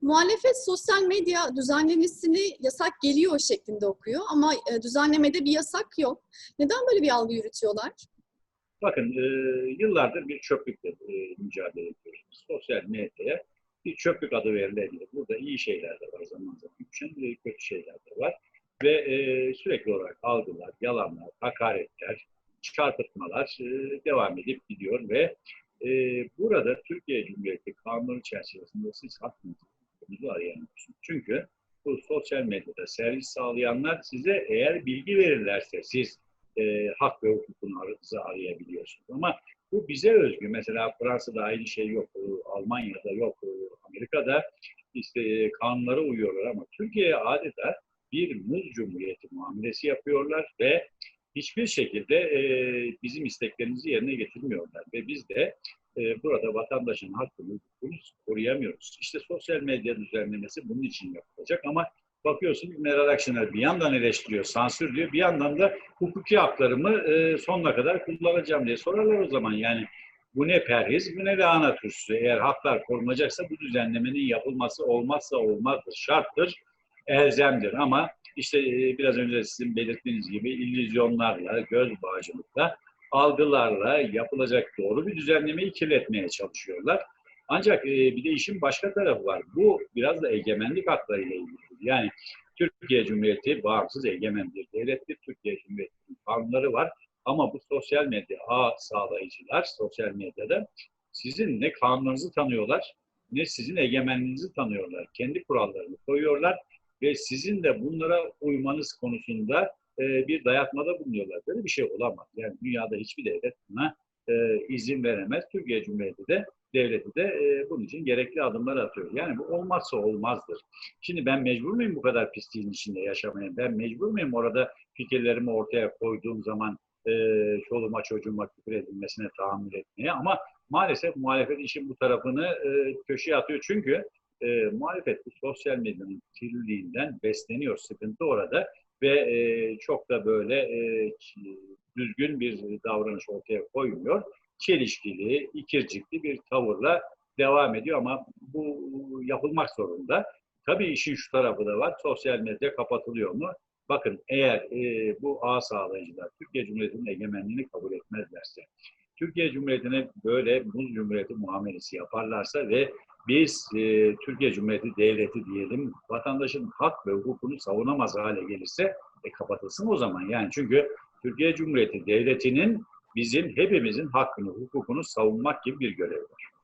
Muhalefet sosyal medya düzenlemesini yasak geliyor şeklinde okuyor ama e, düzenlemede bir yasak yok. Neden böyle bir algı yürütüyorlar? Bakın e, yıllardır bir çöplükle e, mücadele ediyoruz. Sosyal medyaya bir çöplük adı verilebilir. Burada iyi şeyler de var zaman zaman. Düşen kötü şeyler de var. Ve e, sürekli olarak algılar, yalanlar, hakaretler, çarpıtmalar e, devam edip gidiyor ve e, burada Türkiye Cumhuriyeti kanunu çerçevesinde siz hakkınızı arayamıyorsunuz. Çünkü bu sosyal medyada servis sağlayanlar size eğer bilgi verirlerse siz e, hak ve hukukunuzu arayabiliyorsunuz. Ama bu bize özgü. Mesela Fransa'da aynı şey yok, e, Almanya'da yok, e, Amerika'da işte e, kanunlara uyuyorlar ama Türkiye'ye adeta bir muz cumhuriyeti muamelesi yapıyorlar ve hiçbir şekilde e, bizim isteklerimizi yerine getirmiyorlar ve biz de e, burada vatandaşın hakkını koruyamıyoruz. İşte sosyal medya düzenlemesi bunun için yapılacak ama bakıyorsunuz Meral Akşener bir yandan eleştiriyor, sansür diyor, bir yandan da hukuki haklarımı e, sonuna kadar kullanacağım diye sorarlar o zaman. Yani bu ne perhiz, bu ne lahana turşusu. Eğer haklar korunacaksa bu düzenlemenin yapılması olmazsa olmazdır, şarttır, elzemdir. Ama işte e, biraz önce sizin belirttiğiniz gibi illüzyonlarla, göz bağcılıkla, algılarla yapılacak doğru bir düzenlemeyi kirletmeye çalışıyorlar. Ancak e, bir de işin başka tarafı var. Bu biraz da egemenlik haklarıyla ilgili. Yani Türkiye Cumhuriyeti bağımsız egemen bir devlettir. Türkiye Cumhuriyeti'nin kanunları var. Ama bu sosyal medya ağ sağlayıcılar sosyal medyada sizin ne kanununuzu tanıyorlar ne sizin egemenliğinizi tanıyorlar. Kendi kurallarını koyuyorlar ve sizin de bunlara uymanız konusunda e, bir dayatmada bulunuyorlar. Böyle bir şey olamaz. Yani dünyada hiçbir devlet buna e, izin veremez. Türkiye Cumhuriyeti de devleti de e, bunun için gerekli adımlar atıyor. Yani bu olmazsa olmazdır. Şimdi ben mecbur muyum bu kadar pisliğin içinde yaşamaya? Ben mecbur muyum orada fikirlerimi ortaya koyduğum zaman e, çoluğuma çocuğuma küfür edilmesine tahammül etmeye? Ama maalesef muhalefet işin bu tarafını e, köşeye atıyor. Çünkü e, muhalefet bu sosyal medyanın kirliliğinden besleniyor. Sıkıntı orada ve e, çok da böyle e, düzgün bir davranış ortaya koymuyor. Çelişkili, ikircikli bir tavırla devam ediyor ama bu yapılmak zorunda. Tabii işin şu tarafı da var. Sosyal medya kapatılıyor mu? Bakın eğer e, bu ağ sağlayıcılar Türkiye Cumhuriyeti'nin egemenliğini kabul etmezlerse, Türkiye Cumhuriyeti'ne böyle muz cumhuriyeti muamelesi yaparlarsa ve biz e, Türkiye Cumhuriyeti Devleti diyelim vatandaşın hak ve hukukunu savunamaz hale gelirse e, kapatılsın o zaman. Yani çünkü Türkiye Cumhuriyeti Devleti'nin bizim hepimizin hakkını, hukukunu savunmak gibi bir görevi var.